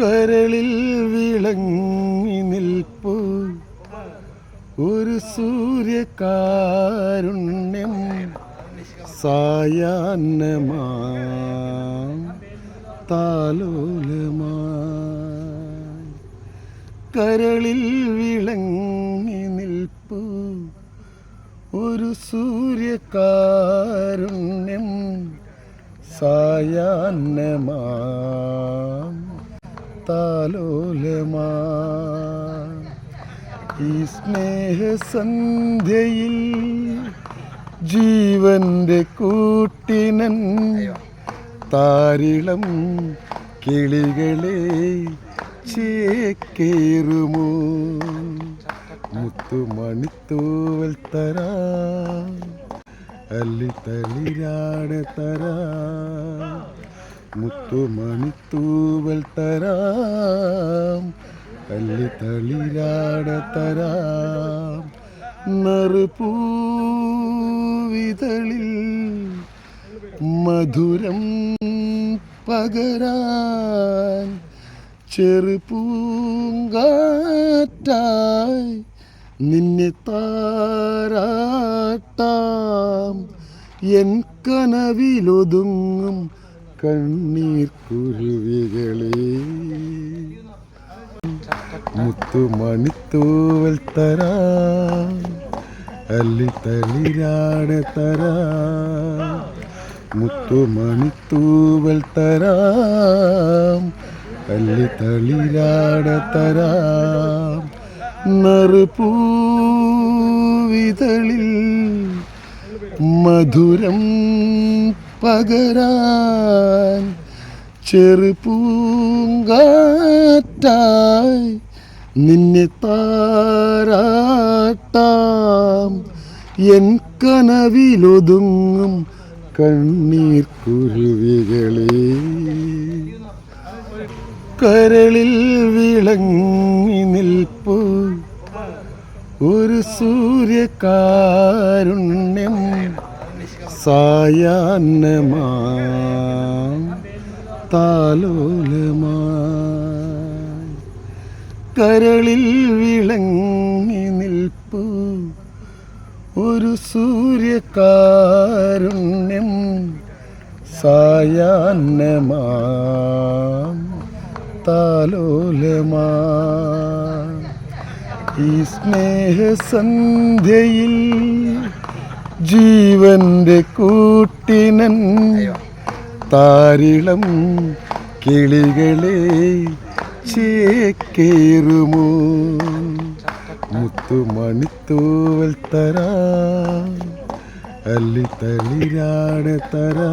കരളിൽ വിളങ്ങി നിൽപ്പു. ഒരു സൂര്യകാരുണ്യം സായാഹ്നമാ. കരളിൽ വിളങ്ങി നിൽപ്പു. ഒരു സൂര്യകാരുണ്യം സായാഹ്നമാ. താലോലമാ ഈ സ്നേഹസന്ധ്യയിൽ ജീവന്റെ കൂട്ടിനൻ താരിളം കിളികളെ ചേക്കേറുമോ? മുത്തുമണിത്തൂവൽ തരാ. അല്ലി തളിരാട തരാ. മുത്തുമണിത്തൂവൽ തരാം. അല്ലി തളിരാട തരാം. നറുപൂവിതളിൽ മധുരം പകരാൻ ചെറുപൂങ്കാറ്റായി നിന്നെ താരാട്ടാം. എൻ കനവിലൊതുങ്ങും കണ്ണീർ കുരുവികളെ മുത്തുമണിത്തൂവൽ തരാ. അല്ലി തളിരാട തരാ. മുത്തുമണിത്തൂവൽ തരാം. അല്ലി തളിരാട തരാം. നറുപൂവിതളിൽ മധുരം പകരാൻ ചെറുപൂങ്കാറ്റായി നിന്നെ താരാട്ടാം. എൻ കനവിലൊതുങ്ങും കണ്ണീർ കുരുവികളെ കരളിൽ വിളങ്ങി നിൽപ്പു ഒരു സൂര്യകാരുണ്യം സായാഹ്നമാ കരളിൽ വിളങ്ങി നിൽപ്പു ഒരു സൂര്യകാരുണ്യം സായാഹ്നമാ താലോലമാ. ഈ സ്നേഹസന്ധ്യയിൽ ജീവന്റെ കൂട്ടിനൻ താരിളം കിളികളെ ചേക്കേറുമോ? മുത്തുമണിത്തൂവൽ തരാ അല്ലി തളിരാട തരാ.